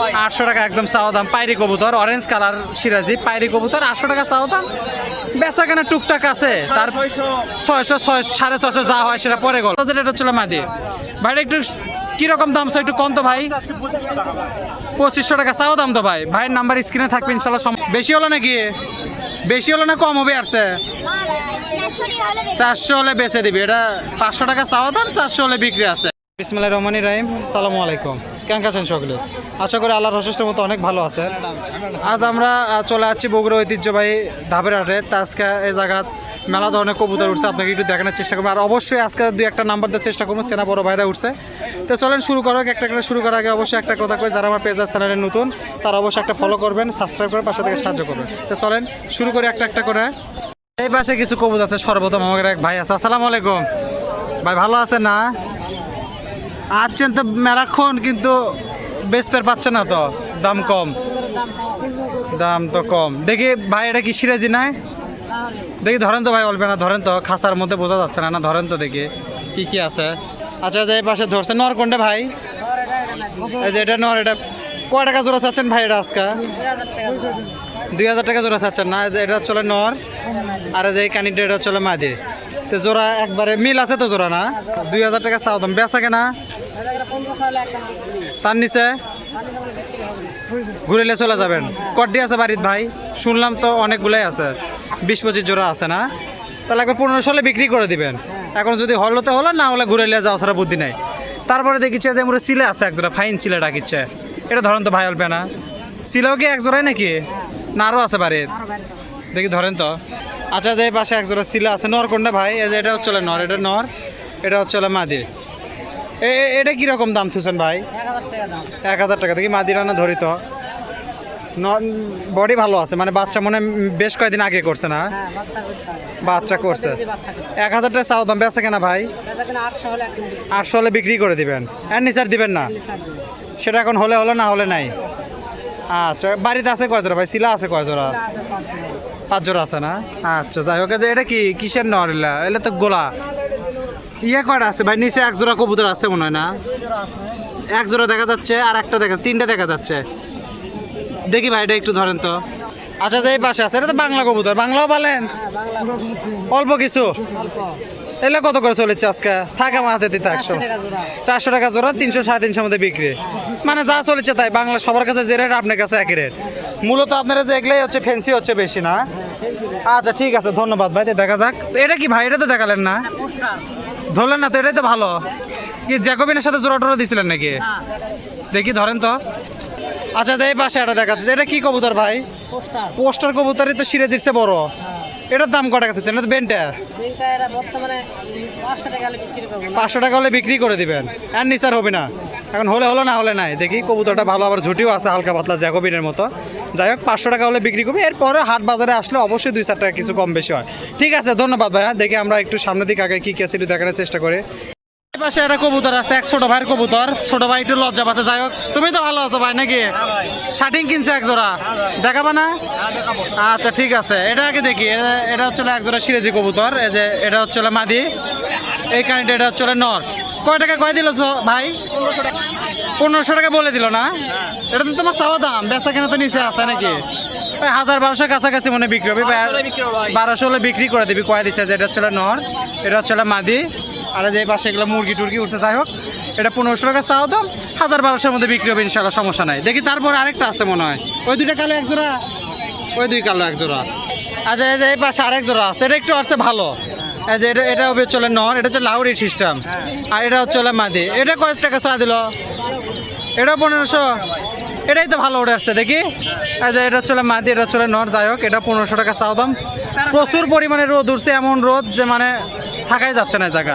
ভাই? আটশো টাকা একদম চাওয়া দাম। পাইরি কবুতর অরেঞ্জ কালার সিরাজি। পাইরি কবুতর আটশো টাকা চাওয়া দাম। বেচা কেনা টুকটাক আছে। তার ছয়শো। ছয় সাড়ে ছয়শো যা হয় সেটা পরে গেল। এটা হচ্ছিল মাদি। ভাইটা একটু কীরকম দাম স্যার একটু কম তো ভাই? পঁচিশশো টাকা ভাই চাও দাম তো ভাই। ভাইয়ের নাম্বার স্ক্রিনে থাকবে ইনশাল্লাহ বেশি হলো নাকি? বেশি হলো না কম হবে আসছে? চারশো হলে বেচে দিবি। এটা পাঁচশো টাকা চাওয়া দাম চারশো হলে বিক্রি আছে। বিসমিল্লাহ রহমানি রাহিম। সালামু আলাইকুম। কেমন আছেন সকলে আশা করি আল্লাহর রসের মতো অনেক ভালো আছে। আজ আমরা চলে যাচ্ছি বগুড়া ঐতিহ্যবাহী ধাপের হাটে। তা আজকে এই জায়গাত মেলা ধরনের কবুতর উঠছে, আপনাকে একটু দেখানোর চেষ্টা করব। আর অবশ্যই আজকে দুই একটা নাম্বার দেওয়ার চেষ্টা করব, চেনা বড় ভাইরা উঠছে। তো চলেন শুরু করো একটা একটা শুরু করার আগে অবশ্যই একটা কথা কই, যারা আমার পেজার চ্যানেলে নতুন, তারা অবশ্যই একটা ফলো করবেন সাবস্ক্রাইব করে পাশে থেকে সাহায্য করবেন। তো চলেন শুরু করে একটা একটা করে। এই পাশে কিছু কবুতর আছে, সর্বপ্রথম আমাদের এক ভাই আছে। আসসালামু আলাইকুম। ভাই, ভালো আছেন না? আছেন তো মেলাক্ষণ কিন্তু বেচতে পাচ্ছে না তো, দাম কম। দাম তো কম। দেখি ভাই, এটা কি সিরাজি নাই? দেখি, ধরেন তো ভাই বলবে না, ধরেন তো খাসার মধ্যে বোঝা যাচ্ছে না না, ধরেন তো দেখি, কি কি আছে। আচ্ছা যে এই পাশে ধরছে, নর কোনটা ভাই? এই যে এটা নর, এটা কয় টাকা জোড়া চাচ্ছেন ভাই এটা আজকে? দুই হাজার টাকা জোড়া চাচ্ছেন না যে এটা চলে নর, আর যে এই কানিটা, এটা চলে মাদি তো জোড়া একবারে মিল আছে তো জোড়া না? দুই হাজার টাকা চাও দাম, বেচা কেনা? তার নিচে? ঘুরেলে চলে যাবেন। কটি আছে বাড়ির ভাই? শুনলাম তো অনেকগুলাই আছে। বিশ পঁচিশ জোড়া আছে না? তাহলে একবার পনেরোশো হলে বিক্রি করে দিবেন। এখন যদি হলতে হলো, না হলে ঘুরেলে যাওয়া সারা বুদ্ধি নাই। তারপরে দেখিচ্ছে যে মোটে সিলে আছে এক জোড়া ফাইন সিলে ডাকিচ্ছে। এটা ধরেন তো ভাই অল্পে না? সিলেও কি এক জোড়াই নাকি? না আরও আছে বাড়ির দেখি, ধরেন তো। আচ্ছা যে পাশে এক জোড়া সিলে আছে, নর কোনটা ভাই? এই যে এটা হচ্ছে নর, এটা নর, এটা হচ্ছে মাদি। এটা কীরকম দাম থুছেন ভাই? এক হাজার টাকা দেখি মাদি রান্না ধরি তো বডি ভালো আছে মানে বাচ্চা মনে বেশ কয়েকদিন আগে করছে না? বাচ্চা করছে এক হাজার টাকা চাও দাম বেচা কেনা ভাই? আটশো হলে বিক্রি করে দিবেন। আর নিচার দিবেন না? সেটা এখন হলে হলো না হলে নাই? আচ্ছা বাড়িতে আছে কয় জোড়া ভাই? শিলা আছে কয় জোড়া? পাঁচ জোড়া। আছে না? আচ্ছা যাই হোক এটা কি কিসের নর এলে তো গোলা। ইয়ে কয়টা আছে? ভাই, নিচে এক জোড়া কবুতর আছে মনে হয় না? এক জোড়া দেখা যাচ্ছে আর একটা দেখা তিনটা দেখা যাচ্ছে। দেখি ভাই, এটা একটু ধরেন তো। আচ্ছা যে এই পাশে আছে, এটা তো বাংলা কবুতর। বাংলাও পালেন? অল্প কিছু? এলে কত করে চলেছে আজকে? থাকে আমার হাতে দিতে একশো। চারশো টাকা জোড়া। তিনশো সাড়ে তিনশোর মধ্যে বিক্রি। মানে যা চলেছে তাই বাংলা সবার কাছে যে রেট আপনার কাছে একই রেট মূলত আপনারা যে এগুলাই হচ্ছে ফেন্সি হচ্ছে বেশি না? আচ্ছা ঠিক আছে ধন্যবাদ ভাই দেখা যাক। এটা কি ভাই এটা তো দেখালেন না? ধরলেন না তো এটাই তো ভালো। কি জ্যাকোবিনের সাথে জোড়া টোড়া দিছিলেন নাকি? দেখি ধরেন তো। আচ্ছা এই পাশে এটা দেখাচ্ছে। এটা কি কবুতর ভাই? পোস্টার। কবুতরই তো সিরে দিচ্ছে বড়। এটার দাম কটা কাছে এটা তো বেনটা পাঁচশো টাকা হলে বিক্রি করে দিবেন। আর নিচার হবে না। এখন হলে হলো না হলে নাই। দেখি কবুতরটা ভালো আবার ঝুটিও আছে হালকা পাতলা জ্যাকোবিনের মতো। যাই হোক পাঁচশো টাকা হলে বিক্রি করবে। এরপরে হাট বাজারে আসলে অবশ্যই দুই চার টাকা কিছু কম বেশি হয়। ঠিক আছে ধন্যবাদ ভাইয়া। দেখি আমরা একটু সামনের দিকে আগে কী কী আছে একটু দেখানোর চেষ্টা করি। পাশে একটা কবুতর আছে এক ছোট ভাইয়ের কবুতর। ছোট ভাই একটু লজ্জা পাচ্ছে যাই হোক। তুমি তো ভালো আছো ভাই নাকি? শার্টিং কিনছে এক জোড়া। দেখাবা না? আচ্ছা ঠিক আছে। এটা আগে দেখি। এটা- হচ্ছে এক জোড়া সিরেজি কবুতর। এই যে এটা হচ্ছে মাদি। এই কানিটা এটা হচ্ছে নর। কয় টাকা কয় দিল ভাই? পনেরোশো টাকা। বলে দিল না? এটা তো তোমার চাওয়া দাম। বেচা কেনা তো নিচে আছে নাকি? হাজার বারোশো কাছাকাছি মনে বিক্রি হবে। বারোশো হলে বিক্রি করে দিবি। কয় দিচ্ছে যে এটা হচ্ছে নর এটা হচ্ছে মাদি। আর যে পাশে এগুলো মুরগি টুরগি উঠছে, যাই হোক, এটা পনেরোশো টাকা চাও দাম, হাজার বারোশোর মধ্যে বিক্রি হবে ইনশাল্লাহ সমস্যা নাই। দেখি তারপর আরেকটা আছে মনে হয়। ওই দুইটা কালো, এক জোড়া? ওই দুই কালো, এক জোড়া। আচ্ছা এই যে এই পাশে আরেক জোড়া আছে, এটা একটু আসছে ভালো। যে এটা এটা হবে চলে নর, এটা হচ্ছে লাউরি সিস্টেম আর এটা হচ্ছে চলে মাদি। এটা কয় টাকা চা দিল? এটা পনেরোশো। এটাই তো ভালো উঠে আসছে দেখি। আচ্ছা এটা চলে মাদি, এটা চলে নর, যাই হোক, এটা পনেরোশো টাকা চাও দাম। প্রচুর পরিমাণে রোদ উঠছে, এমন রোদ যে মানে থাকাই যাচ্ছে না জায়গা।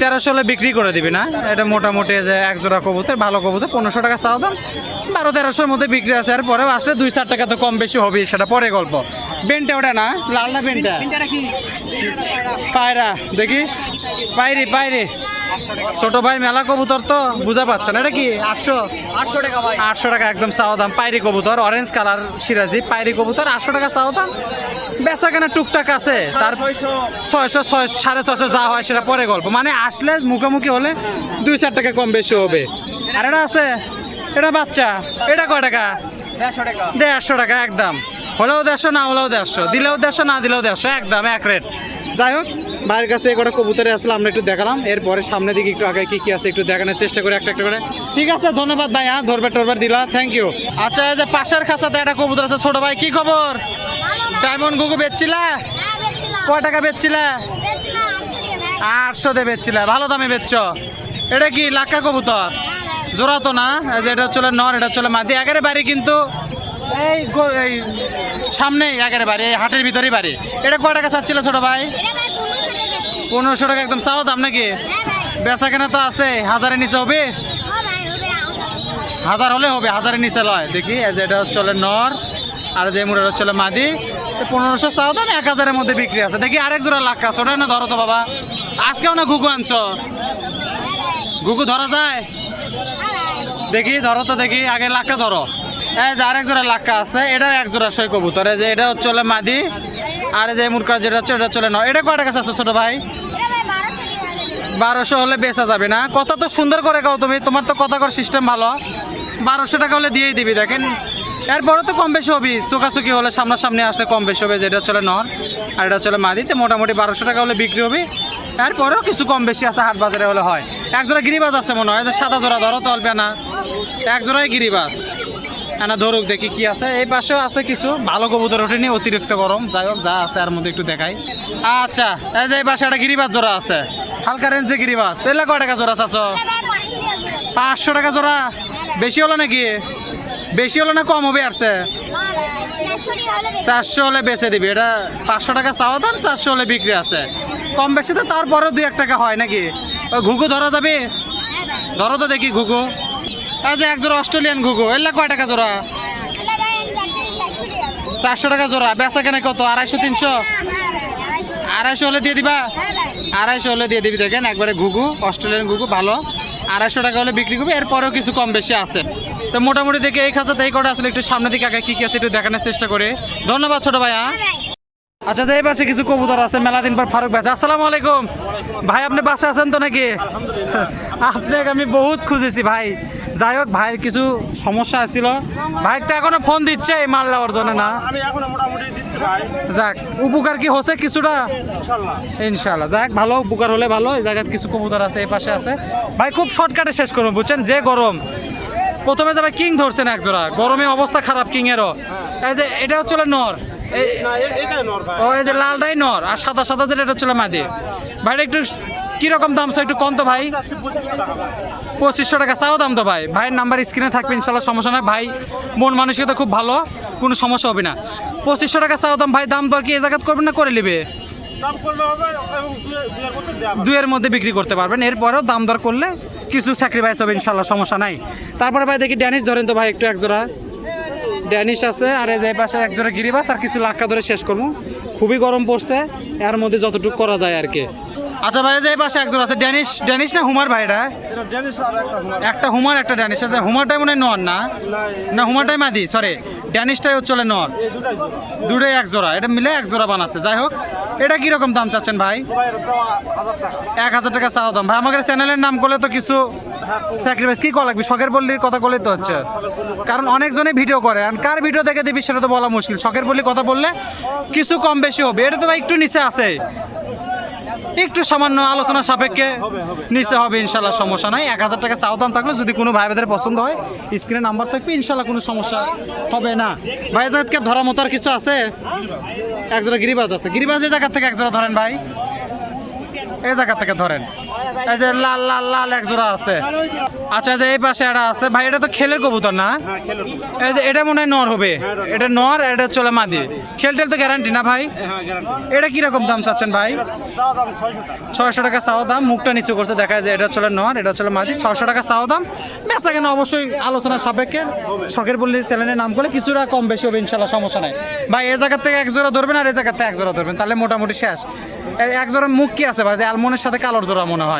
তেরোশো হলে বিক্রি করে দিবি না? এটা মোটামুটি যে এক জোড়া কবুতর, ভালো কবুতর, পনেরোশো টাকা চাও দাম। বারো তেরোশোর মধ্যে বিক্রি আছে আর পরে আসলে দুই চার টাকা তো কম বেশি হবে, সেটা পরে গল্প। বেনটা ওটা না? লাল না বেনটা? পায়রা, দেখি। পায়রি পায়রি। ছোট ভাই মেলা কবুতর তো, বুঝা পাচ্ছে না, এটা কি? আটশো? আটশো টাকা আটশো টাকা একদম চাওয়া দাম। পাইরি কবুতর অরেঞ্জ কালার সিরাজি পাইরি কবুতর, আটশো টাকা চাওয়া দাম। বেচা কেনা টুকটাক আছে তার ছয়শো ছয় সাড়ে ছয়শো যা হয় সেটা পরে গল্প। মানে আসলে মুখোমুখি হলে দুই চার টাকা কম বেশি হবে। আর এটা আছে এটা বাচ্চা এটা কয় টাকা? দেড়শো টাকা। একদম। হলেও দেড়শো না হলেও দেড়শো দিলেও দেড়শো না দিলেও দেড়শো একদম এক রেট যাই হোক ভাইয়ের কাছে এই কটা কবুতরে আসলে আমরা একটু দেখালাম। এরপরে সামনের দিকে একটু আগে কি কি আছে একটু দেখানোর চেষ্টা করি একটা একটা করে। ঠিক আছে ধন্যবাদ ভাই হ্যাঁ ধরবে টরবার দিলা থ্যাংক ইউ আচ্ছা এই যে পাশের খাঁচাতে একটা কবুতর আছে ছোট ভাই কি খবর? ডায়মন্ড গুগু বেচছিলা? কয় টাকা বেচছিলা? আটশো দিয়ে বেচছিলা। ভালো দামে বেচছ। এটা কি লাক্কা কবুতর? জোড়া তো না? যে এটা চলে নর, এটা চলে মাদি। একেবারে বাড়ি কিন্তু এই এই সামনেই একেবারে বাড়ি, এই হাটের ভিতরেই বাড়ি। এটা কয় টাকা চাচ্ছিল ছোট ভাই? পনেরোশো টাকা একদম চাও দাম নাকি? বেচা কেনা তো আছে। হাজারের নিচে হবে? হাজার হলে হবে, হাজারের নিচে লয়। দেখি এটা চলে নর, আর যে মুড়ের চলে মাদি। পনেরোশো চাও দাম এক হাজারের মধ্যে বিক্রি আছে। দেখি আরেক জোড়া লাখ আছে। ওটা না ধরো তো বাবা। আজকেও না ঘুঘু আনছো? ঘুঘু ধরা যায়? দেখি ধরো তো দেখি। আগে লাক্কা ধরো। এই যে আরেক জোড়া লাক্কা আছে এটা এক জোড়া সই কবুতর। যে এটা চলে মাদি আর যে মুরকা যেটা হচ্ছে এটা চলে নয়। এটা কয় টাকা আছে ছোট ভাই? বারোশো হলে বেচা যাবে না। কথা তো সুন্দর করে কাও তুমি তোমার তো কথা কর সিস্টেম ভালো। বারোশো টাকা হলে দিয়েই দিবি দেখেন। এরপরে তো কম বেশি হবি চোখাচুকি হলে সামনাসামনি আসলে কম বেশি হবে, যেটা চলে নর, আর এটা চলে মাদিতে মোটামুটি বারোশো টাকা হলে বিক্রি হবে। এরপরেও কিছু কম বেশি আছে, হাট বাজারে হলে হয়। এক জোড়া গিরিবাজ আছে মনে হয় সাদা জোড়া, ধরো তো অল্পে না এক জোড়াই গিরিবাজ। না ধরুক, দেখি কি আছে। এই পাশেও আছে কিছু, ভালো কবুতর ওঠেনি, অতিরিক্ত গরম। যাই হোক, যা আছে, আর মধ্যে একটু দেখাই। আচ্ছা এই যে এই পাশে একটা গিরিবাস জোড়া আছে। হালকা রেঞ্জে গিরিবাজ। এলে কয় টাকা জোড়া চাচ্ছ পাঁচশো টাকা জোড়া? বেশি হলো নাকি? বেশি হলে না কম হবে আসছে চারশো হলে বেচে দিবি। এটা পাঁচশো টাকা চাওয়া দাম, চারশো হলে বিক্রি আছে। কম বেশি তো তারপরেও দুই এক টাকা হয় নাকি? ঘুঘু ধরা যাবে? ধরো তো দেখি ঘুঘু। যে এক জোড়া অস্ট্রেলিয়ান ঘুঘু, এলে কয় টাকা জোড়া? চারশো টাকা জোড়া, বেচা কেনে কত? আড়াইশো, তিনশো? আড়াইশো হলে দিয়ে দিবা? আড়াইশো হলে দিয়ে দিবি দেখেন, একবারে ঘুঘু, অস্ট্রেলিয়ান ঘুঘু, ভালো। আড়াইশো টাকা হলে বিক্রি করবে এরপরেও কিছু কম বেশি আছে। তো মোটামুটি দেখে এই খাঁচাতে এই কটা আসলে একটু সামনে দিকে আগে কি কি আছে একটু দেখানোর চেষ্টা করে। ধন্যবাদ ছোট ভাই হ্যাঁ আচ্ছা যে এই পাশে কিছু কবুতর আছে মেলা দিন পর ফারুক ভাই আসসালামু আলাইকুম। ভাই আপনি বাসে আছেন তো নাকি? আপনাকে আমি বহুত খুঁজেছি ভাই। যাই হোক ভাইয়ের কিছু সমস্যা ছিল ভাই তো এখনও ফোন দিচ্ছে এই মাল নেওয়ার জন্য না? আমি এখনও মোটামুটি দিচ্ছি ভাই। যাক উপকার কি হচ্ছে কিছুটা? ইনশাল্লাহ যাক ভালো উপকার হলে ভালো। এই জায়গায় কিছু কবুতর আছে এই পাশে আছে। ভাই খুব শর্টকাটে শেষ করব বুঝছেন? যে গরম। প্রথমে যাবে কিং ধরছেন এক জোড়া গরমে অবস্থা খারাপ কিং এরও এই যে এটা হচ্ছে নর। ও এই যে লালটাই নর আর সাদা সাদা যেটা এটা হচ্ছে মাদি। ভাইটা একটু কীরকম দাম একটু কম তো ভাই। পঁচিশশো টাকা চাও দাম তো ভাই। ভাইয়ের নাম্বার স্ক্রিনে থাকবে ইনশাল্লাহ সমস্যা নাই। ভাই মন মানসিকতা খুব ভালো কোনো সমস্যা হবে না। পঁচিশশো টাকা চাও দাম ভাই দাম দর কি এ জায়গাত করবেন না করে নেবে? দুয়ের মধ্যে বিক্রি করতে পারবেন। এরপরেও দাম দর করলে কিছু স্যাক্রিফাইস হবে ইনশাল্লাহ সমস্যা নাই। তারপরে ভাই দেখি ড্যানিশ ধরেন তো ভাই একটু একজোড়া। ড্যানিশ আছে আর এই যে পাশে একজোড়া গিরিবাস আর কিছু লাক্কা ধরে শেষ করব। খুবই গরম পড়ছে এর মধ্যে যতটুকু করা যায় আর কি। আচ্ছা ভাই এই যে পাশে একজোড়া আছে ড্যানিশ ড্যানিশ না হুমার ভাই এটা? এটা ড্যানিশ আর একটা হুমার। একটা ড্যানিশ। আছে হুমারটাই মনে হয় নর না? না হুমারটাই মাদি সরি ড্যানিশটাই চলে নর। এই দুটোই এক জোড়া এটা মিলে এক জোড়া বানাচ্ছে। যাই হোক এটা কীরকম দাম চাচ্ছেন ভাই? এক হাজার টাকা চাওয়া দাম। ভাই আমাদের চ্যানেলের নাম করলে তো কিছু স্যাক্রিফাইস কি করা লাগবে? শখের বললির কথা বলে তো হচ্ছে। কারণ অনেকজনে ভিডিও করে। আর কার ভিডিও দেখে দিবি সেটা তো বলা মুশকিল। শখের বললি কথা বললে কিছু কম বেশি হবে। এটা তো ভাই একটু নিচে আছে। একটু সামান্য আলোচনা সাপেক্ষে নিচে হবে ইনশাল্লাহ সমস্যা নাই। এক হাজার টাকা সাবধান থাকলে যদি কোনো ভাই ভাইদের পছন্দ হয়, স্ক্রিনে নাম্বার থাকবে ইনশাল্লাহ কোনো সমস্যা হবে না। ভাই জায়গাকে ধরা মতার কিছু আছে? একজোড়া গিরিবাজ আছে। গিরিবাজ এই জায়গা থেকে একজোড়া ধরেন ভাই। এই জায়গা থেকে ধরেন। এই যে লাল লাল লাল এক জোড়া আছে। আচ্ছা যে এই পাশে একটা আছে। ভাই এটা তো খেলের কবুতর না? হ্যাঁ এই যে এটা মনে হয় নর হবে। এটা নর এটা চলে মাদি। খেল টেল তো গ্যারান্টি না ভাই? হ্যাঁ এটা কীরকম দাম চাচ্ছেন ভাই? ছয়শো টাকা। চাওয়া দাম মুখটা নিচু করছে দেখা যায় যে এটা চলে নর এটা চলে মাদি। ছয়শো টাকা চাওয়া দাম। বেচা কেন অবশ্যই আলোচনা সাপেক্ষে। শখের বললি চ্যানেলের নাম করলে কিছুটা কম বেশি হবে ইনশাল্লাহ সমস্যা নাই। ভাই এই জায়গার থেকে এক জোড়া ধরবেন আর এই জায়গার থেকে এক জোড়া ধরবেন তাহলে মোটামুটি শেষ। এক জোড়া মুখ কি আছে ভাই? যে আলমনের সাথে কালোর জোড়া মনে হয়।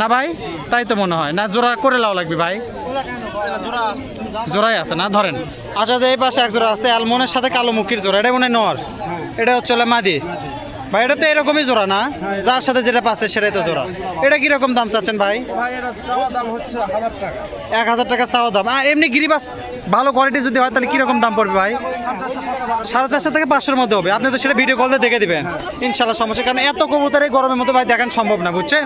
না ভাই তাই তো মনে হয়। না জোড়া করে লাও লাগবে ভাই। জোড়া জোড়াই আছে না ধরেন। আচ্ছা যে এই পাশে এক জোড়া আছে অ্যালমনের সাথে কালো মুখির জোড়া এটা মনে হয় নর? এটা হচ্ছে মাদি। ভাই এটা তো এরকমই জোড়া না? যার সাথে যেটা পাচ্ছে সেটাই তো জোড়া। এটা কীরকম দাম চাচ্ছেন ভাই? ভাই এটা চাওয়া দাম হচ্ছে হাজার টাকা। এক হাজার টাকা চাওয়া দাম। আর এমনি গিরিবাস ভালো কোয়ালিটি যদি হয় তাহলে কীরকম দাম পড়বে ভাই? সাড়ে চারশো থেকে পাঁচশোর মধ্যে হবে। আপনি তো সেটা ভিডিও কলে দেখে দিবেন। ইনশাল্লাহ সমস্যা। কারণ এত কবুতর এই গরমের মধ্যে ভাই দেখান সম্ভব না বুঝছেন?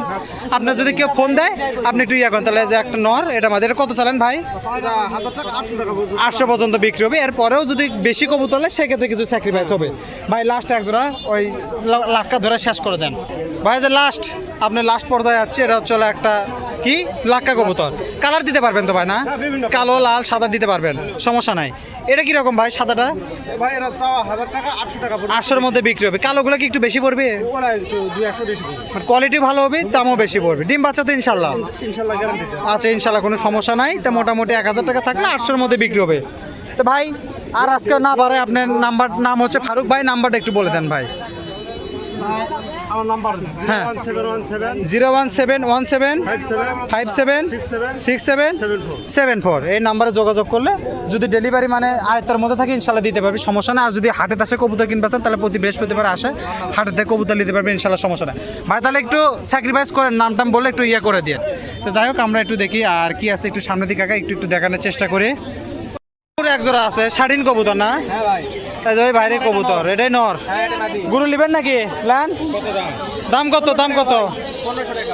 আপনার যদি কেউ ফোন দেয় আপনি একটু ইয়ে করেন। তাহলে যে একটা নর এটা আমাদের। এটা কত চালেন ভাই? আটশো পর্যন্ত। বিক্রি হবে। এরপরেও যদি বেশি কবুতর হলে সেক্ষেত্রে কিছু স্যাক্রিফাইস হবে। ভাই লাস্ট এক জোড়া ওই লাক্কা ধরে শেষ করে দেন। ভাই যে লাস্ট আপনি লাস্ট পর্যায়ে যাচ্ছে এটা হচ্ছে একটা কি? লাক্কা কবুতর। কালার দিতে পারবেন তো ভাই না? হ্যাঁ, কালো লাল সাদা দিতে পারবেন সমস্যা নাই। এটা কীরকম ভাই সাদাটা? ভাই এটা হাজার টাকা আটশো টাকা আটশোর মধ্যে বিক্রি হবে। কালোগুলো কি একটু বেশি পড়বে? পড়বে। মানে কোয়ালিটি ভালো হবে দামও বেশি পড়বে। ডিম বাচ্চা তো ইনশাল্লাহ। আচ্ছা ইনশাল্লাহ কোনো সমস্যা নাই। তো মোটামুটি এক হাজার টাকা থাকলে আটশোর মধ্যে বিক্রি হবে। তো ভাই আর আজকে না পারে আপনার নাম্বার নাম হচ্ছে ফারুক ভাই নাম্বারটা একটু বলে দেন ভাই। আমার নাম্বার হ্যাঁ। Zero one seven one seven five seven six seven seven four. এই নাম্বারে যোগাযোগ করলে যদি ডেলিভারি মানে আয়ত্তের মধ্যে থাকে ইনশাল্লাহ দিতে পারবি সমস্যা না আর যদি হাটে আসে কবুতর কিনবে চান, তাহলে প্রতি বৃহস্পতিবার আসে। হাটে থেকে কবুতর নিতে পারবে ইনশাল্লাহ সমস্যা না ভাই তাহলে একটু স্যাক্রিফাইস করেন নাম টাম বলে একটু ইয়ে করে দিয়ে তো যাই হোক আমরা একটু দেখি আর কি আছে একটু সামনে দিকে একটু একটু দেখানোর চেষ্টা করি। এক জোড়া আছে স্বাধীন কবুতর না? হ্যাঁ ভাই। ওই বাইরে কবুতর এটাই নর। গুরু নেবেন নাকি? প্ল্যান দাম কত দাম কত?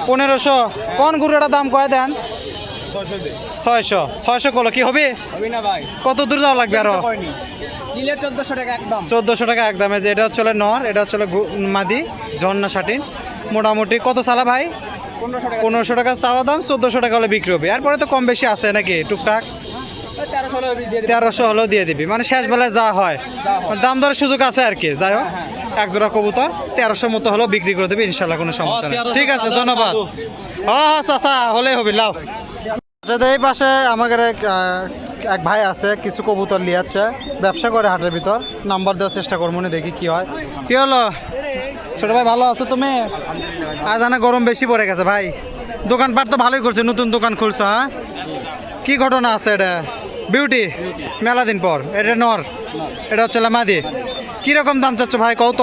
পনেরোশো। কোন গুরুটা দাম কয় দেন? ছয়শো। ছয়শো কলো কি হবে? কত দূর যাওয়া লাগবে আরও? চোদ্দোশো টাকা একদম। চোদ্দোশো টাকা একদমে। যে এটা হচ্ছে নর এটা হচ্ছে মাদি ঝর্ণা শাটিন। মোটামুটি কত সালা ভাই? পনেরোশো টাকা চাওয়া দাম চোদ্দোশো টাকা হলে বিক্রি হবে। এরপরে তো কম বেশি আছে নাকি টুকটাক? তেরোশো টাকা দিয়ে দিবি। হলেও দিয়ে দিবি। মানে শেষ বেলায় যা হয়। মানে দাম দরের সুযোগ আছে আর কি। যাই হোক এক জোড়া কবুতর তেরোশো মতো হলেও বিক্রি করে দেবে ইনশাল্লাহ কোনো সমস্যা নেই। ঠিক আছে ধন্যবাদ। হ্যাঁ হ্যাঁ চাচা হলেই হবে লাও। আচ্ছা এই পাশে আমাদের এক এক ভাই আছে কিছু কবুতর লিয়াচ্ছে ব্যবসা করে হাটের ভিতর। নাম্বার দেওয়ার চেষ্টা করব না দেখি কি হয়। কি হলো? ছোট ভাই ভালো আছো তুমি? আজ জানা গরম বেশি পড়ে গেছে ভাই। দোকানপাট তো ভালোই করছে নতুন দোকান খুলছো হ্যাঁ? কি ঘটনা আছে এটা? বিউটি মেলা দিন পর। এটা নর এটা হচ্ছে মাদি কীরকম দাম চাচ্ছ ভাই? কত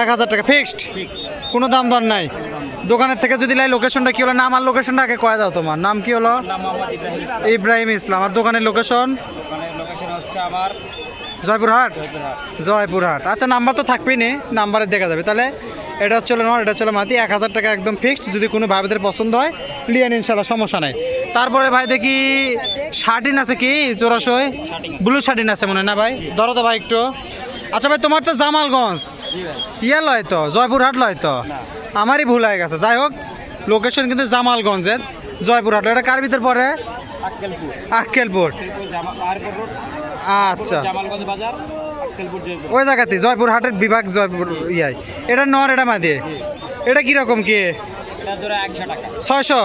এক হাজার টাকা ফিক্সড কোনো দাম দর নাই। দোকানের থেকে যদি লাই লোকেশনটা কি হলো? নাম আর লোকেশনটা আগে কয়ে দাও তোমার। নাম কি হলো? ইব্রাহিম ইসলাম। আর দোকানের লোকেশন জয়পুরহাট? জয়পুরহাট। আচ্ছা নাম্বার তো থাকবেই নি। নাম্বারে দেখা যাবে। তাহলে এটা হচ্ছে নর এটা হচ্ছে মাতি এক হাজার টাকা একদম ফিক্সড যদি কোনো ভাইদের পছন্দ হয় লিয়ান ইনশাল্লাহ সমস্যা নাই। তারপরে ভাই দেখি শার্টিন আছে কি চোরাশয়? ব্লু শার্টিন আছে মনে না ভাই? ধরো তো ভাই একটু। আচ্ছা ভাই তোমার তো জামালগঞ্জ। ইয়ে লয় তো জয়পুরহাট লয় তো? আমারই ভুল হয়ে গেছে। যাই হোক লোকেশন কিন্তু জামালগঞ্জের জয়পুরহাট এটা কার ভিতর পরে আক্কেলপুর। আচ্ছা। ওই জায়গাতে জয়পুরহাটের বিভাগ জয়পুর ইয়াই এটা নর এটা মাদি। এটা কীরকম কি? ছয়শো?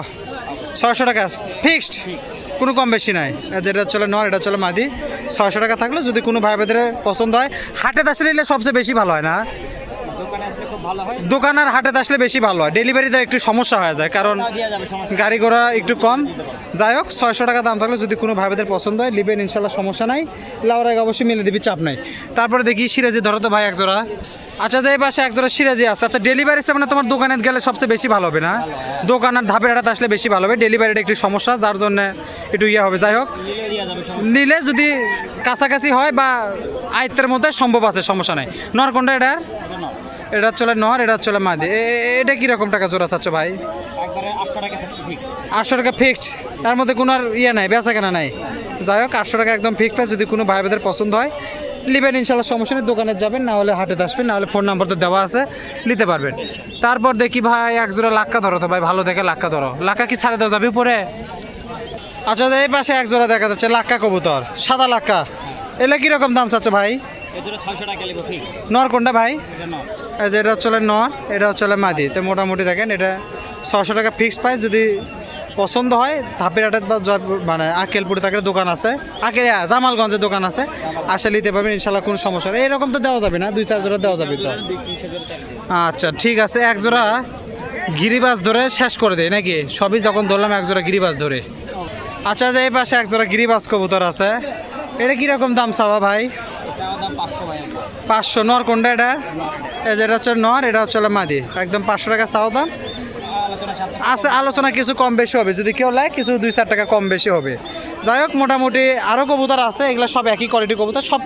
ছয়শো টাকা ফিক্সড? কোনো কম বেশি নাই। যেটা চলে নর, এটা চলে মাদি। ছয়শো টাকা থাকলে যদি কোনো ভাই বোনের পছন্দ হয়, হাটে আসলে নিলে সবচেয়ে বেশি ভালো হয় না। দোকানে আর হাটে আসলে বেশি ভালো হয়। ডেলিভারিতে একটু সমস্যা হয়ে যায়, কারণ। গাড়ি ঘোড়া একটু কম। যাই হোক, ছয়শো টাকা দাম থাকলে যদি কোনো ভাই ভাইদের পছন্দ হয় লিবেন ইনশাল্লাহ সমস্যা নাই। লাউরাই অবশ্যই মিলে দিবি, চাপ নাই। তারপরে দেখি সিরাজি ধরো তো ভাই একজোড়া। আচ্ছা যে এই পাশে একজোড়া সিরাজি আছে। আচ্ছা ডেলিভারি মানে তোমার দোকানে গেলে সবচেয়ে বেশি ভালো হবে না? দোকান আর ধাপের হাটাতে আসলে বেশি ভালো হবে। ডেলিভারিটা একটু সমস্যা যার জন্য একটু ইয়ে হবে। যাই হোক নিলে যদি কাছাকাছি হয় বা আয়ত্তের মধ্যে সম্ভব আছে সমস্যা নাই। নর কোনটা এটার এটা এটা চলে নর এটা চলে মাদি। এটা কীরকম টাকা জোড়া চাচ্ছ ভাই? আটশো টাকা ফিক্সড তার মধ্যে কোনো আর ইয়ে নাই বেচা কেনা নাই। যাই হোক আটশো টাকা একদম ফিক্সড যদি কোনো ভাই বোনের পছন্দ হয় লিবেন ইনশাল্লাহ সমস্যা নেই দোকানে যাবেন না হলে হাটে আসবেন না হলে ফোন নাম্বার তো দেওয়া আছে নিতে পারবেন। তারপর দেখি ভাই এক জোড়া লাক্কা ধরো তো ভাই ভালো দেখে লাক্কা ধরো। লাক্কা কি ছাড়ে দেওয়া যাবে উপরে? আচ্ছা এই পাশে এক জোড়া দেখা যাচ্ছে লাক্কা কবুতর সাদা লাক্কা। এলে কীরকম দাম চাচ্ছ ভাই? ফিক্স নর কোনটা ভাই? যে এটা হচ্ছে নর এটা হচ্ছে মাদি। তো মোটামুটি দেখেন এটা ছশো টাকা ফিক্সড প্রাইস যদি পছন্দ হয়, ধাপের হাটের বা জয় মানে আকেলপুরে থাকলে দোকান আছে। আকে জামালগঞ্জের দোকান আছে। আসে নিতে পারবেন, ইনশাল্লাহ কোনো সমস্যা নেই। এরকম তো দেওয়া যাবে না, দুই, চার জোড়া দেওয়া যাবে তো। আচ্ছা ঠিক আছে, এক জোড়া গিরিবাস ধরে শেষ করে দেয় নাকি? সবই যখন ধরলাম, এক জোড়া গিরিবাস ধরে। আচ্ছা যে এই পাশে এক জোড়া গিরিবাস কবুতর আছে। এটা কীরকম দাম চাওয়া ভাই? পাঁচশো, নর কোনটা এটা? এই যে এটা হচ্ছে নর, এটা হচ্ছে মাদি। একদম পাঁচশো টাকা চাও দাম। আছে, আলোচনা কিছু কম বেশি হবে। যদি কেউ লাগে কিছু দুই চার টাকা কম বেশি হবে। যাই হোক, মোটামুটি আরও কবুতর আছে, এগুলো সব একই কোয়ালিটি কবুতর, সব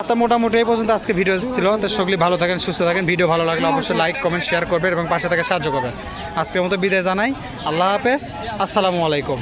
তো মোটামুটি এই পর্যন্ত আজকে ভিডিও ছিল। তো সকলেই ভালো থাকেন, সুস্থ থাকেন। ভিডিও ভালো লাগলে অবশ্যই লাইক কমেন্ট শেয়ার করবেন এবং পাশে থেকে সাহায্য করবেন। আজকের মতো বিদায় জানাই। আল্লাহ হাফেজ। আসসালামু আলাইকুম।